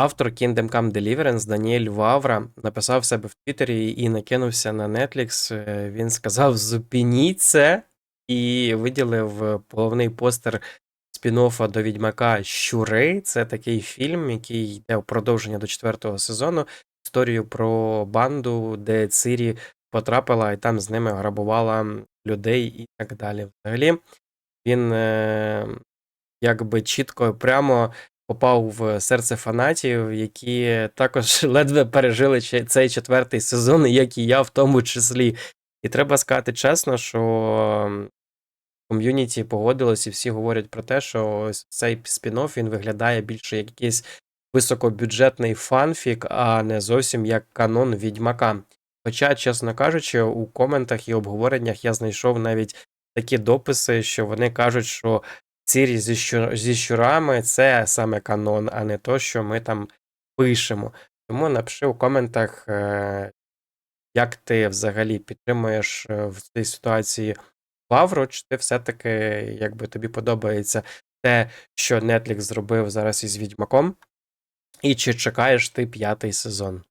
Автор Kingdom Come Deliverance Даніель Вавра написав себе в Твіттері і накинувся на Netflix. Е, Він сказав: зупиніть це і виділив головний постер спін-оффа до Відьмака Щури. Це такий фільм, який йде в продовження до четвертого сезону. Історію про банду, де Цирі потрапила і там з ними грабувала людей і так далі. Взагалі, він е, якби чітко прямо попав в серце фанатів, які також ледве пережили цей четвертий сезон, як і я в тому числі. І треба сказати чесно, що ком'юніті погодилось, і всі говорять про те, що цей спін-офф він виглядає більше як якийсь високобюджетний фанфік, а не зовсім як канон відьмака. Хоча, чесно кажучи, у коментах і обговореннях я знайшов навіть такі дописи, що вони кажуть, що Цірі зі, щур... зі щурами це саме канон, а не то, що ми там пишемо. Тому напиши у коментах, е, як ти взагалі підтримуєш е, в цій ситуації Лавру, чи ти все-таки, якби тобі подобається те, що Netflix зробив зараз із Відьмаком, і чи чекаєш ти п'ятий сезон?